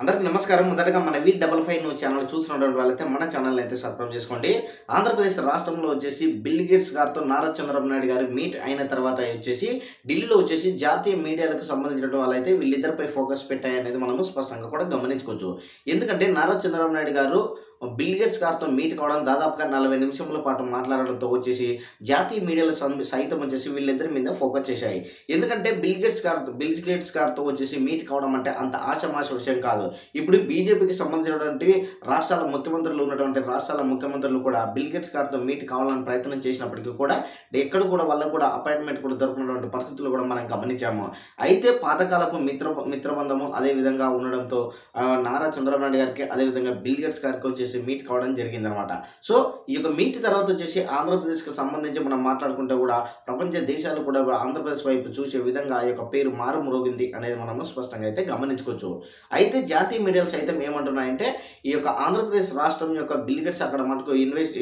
అందరికీ నమస్కారం. మొదటగా మన V double five news channel చూస్తున్నటువంటి వాళ్ళైతే మన ఛానల్ అయితే సబ్స్క్రైబ్ చేసుకోండి. ఆంధ్రప్రదేశ్ రాష్ట్రంలో వచ్చేసి బిల్ గేట్స్ గారితో నారా చంద్రబాబు నాయుడు గారు మీట్ అయిన తర్వాత వచ్చేసి ఢిల్లీలో వచ్చేసి జాతీయ మీడియాలకు సంబంధించిన వాళ్ళైతే వీళ్ళిద్దరిపై ఫోకస్ పెట్టాయి అనేది మనము స్పష్టంగా కూడా గమనించుకోవచ్చు. ఎందుకంటే నారా చంద్రబాబు నాయుడు గారు బిల్ గేట్స్ గారితో మీట్ కావడం దాదాపుగా నలభై నిమిషముల పాటు మాట్లాడడంతో వచ్చేసి జాతీయ మీడియాల సం- సైతం వచ్చేసి వీళ్ళిద్దరి మీద ఫోకస్ చేశాయి. ఎందుకంటే బిల్ గేట్స్ గారితో బిల్ గేట్స్ గారితో వచ్చేసి మీట్ కావడం అంటే అంత ఆశమాశ విషయం కాదు. ఇప్పుడు బీజేపీకి సంబంధించినటువంటి రాష్ట్రాల ముఖ్యమంత్రులు ఉన్నటువంటి రాష్ట్రాల ముఖ్యమంత్రులు కూడా బిల్ గేట్స్ గారితో మీట్ కావాలని ప్రయత్నం చేసినప్పటికీ కూడా ఎక్కడ కూడా వాళ్ళకు కూడా అపాయింట్మెంట్ కూడా దొరకనటువంటి పరిస్థితులు కూడా మనం గమనించాము. అయితే పాతకాలపు మిత్ర మిత్రబంధము అదే విధంగా ఉండడంతో నారా చంద్రబాబు నాయుడు గారికి అదేవిధంగా బిల్ గేట్స్ గారికి వచ్చేసి మీట్ కావడం జరిగిందనమాట. సో ఈ యొక్క మీట్ తర్వాత వచ్చేసి ఆంధ్రప్రదేశ్కి సంబంధించి మనం మాట్లాడుకుంటే కూడా ప్రపంచ దేశాలు కూడా ఆంధ్రప్రదేశ్ వైపు చూసే విధంగా ఆ యొక్క పేరు మారుమ్రోగింది అనేది మనము స్పష్టంగా అయితే గమనించుకోవచ్చు. అయితే జాతీయ మీడియాలు సైతం ఏమంటున్నాయంటే ఈ యొక్క ఆంధ్రప్రదేశ్ రాష్ట్రం యొక్క బిల్గెట్స్ అక్కడ మనకు ఇన్వెస్ట్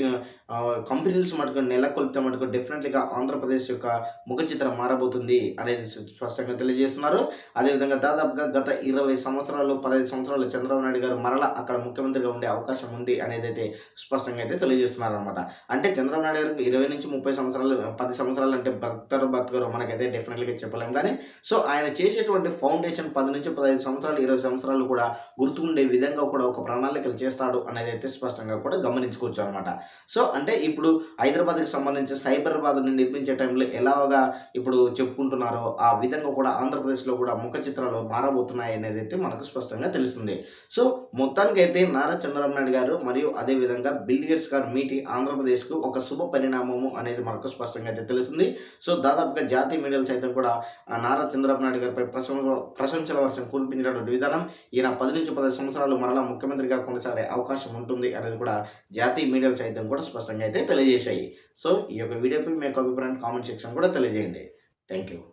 కంపెనీస్ మటుకు నెలకొల్పితే మటుకు డెఫినెట్లీగా ఆంధ్రప్రదేశ్ యొక్క ముఖ చిత్రం మారబోతుంది అనేది స్పష్టంగా తెలియజేస్తున్నారు. అదేవిధంగా దాదాపుగా గత ఇరవై సంవత్సరాలు పదహైదు సంవత్సరాలు చంద్రబాబు నాయుడు గారు మరలా అక్కడ ముఖ్యమంత్రిగా ఉండే అవకాశం ఉంది అనేది అయితే స్పష్టంగా అయితే తెలియజేస్తున్నారు అనమాట అంటే చంద్రబాబు నాయుడు గారికి ఇరవై నుంచి ముప్పై సంవత్సరాలు పది సంవత్సరాలు అంటే భర్తరు భర్తగారు మనకైతే డెఫినెట్లీగా చెప్పలేం కానీ సో ఆయన చేసేటువంటి ఫౌండేషన్ పది నుంచి పదహైదు సంవత్సరాలు ఇరవై సంవత్సరాలు కూడా గుర్తుండే విధంగా కూడా ఒక ప్రణాళికలు చేస్తాడు అనేది అయితే స్పష్టంగా కూడా గమనించుకోవచ్చు అనమాట సో అంటే ఇప్పుడు హైదరాబాద్కి సంబంధించి సైబరాబాద్ని నిర్మించే టైంలో ఎలాగా ఇప్పుడు చెప్పుకుంటున్నారో ఆ విధంగా కూడా ఆంధ్రప్రదేశ్లో కూడా ముఖ చిత్రాలు మారబోతున్నాయి అనేది అయితే మనకు స్పష్టంగా తెలుస్తుంది. సో మొత్తానికైతే నారా చంద్రబాబు నాయుడు గారు మరియు అదే విధంగా బిల్ గేట్స్ గారు మీటి ఆంధ్రప్రదేశ్కు ఒక శుభ పరిణామము అనేది మనకు స్పష్టంగా అయితే తెలుస్తుంది. సో దాదాపుగా జాతీయ మీడియాలు సైతం కూడా నారా చంద్రబాబు నాయుడు గారిపై ప్రశంస ప్రశంసల వర్షం కురిపించినటువంటి విధానం ఈయన పది నుంచి పది సంవత్సరాలు మరలా ముఖ్యమంత్రిగా కొనసాగే అవకాశం ఉంటుంది అనేది కూడా జాతీయ మీడియాలు సైతం కూడా స్పష్టంగా అయితే తెలియజేశాయి. సో ఈ యొక్క వీడియోపై మీ యొక్క అభిప్రాయం కామెంట్ సెక్షన్ కూడా తెలియజేయండి. Thank you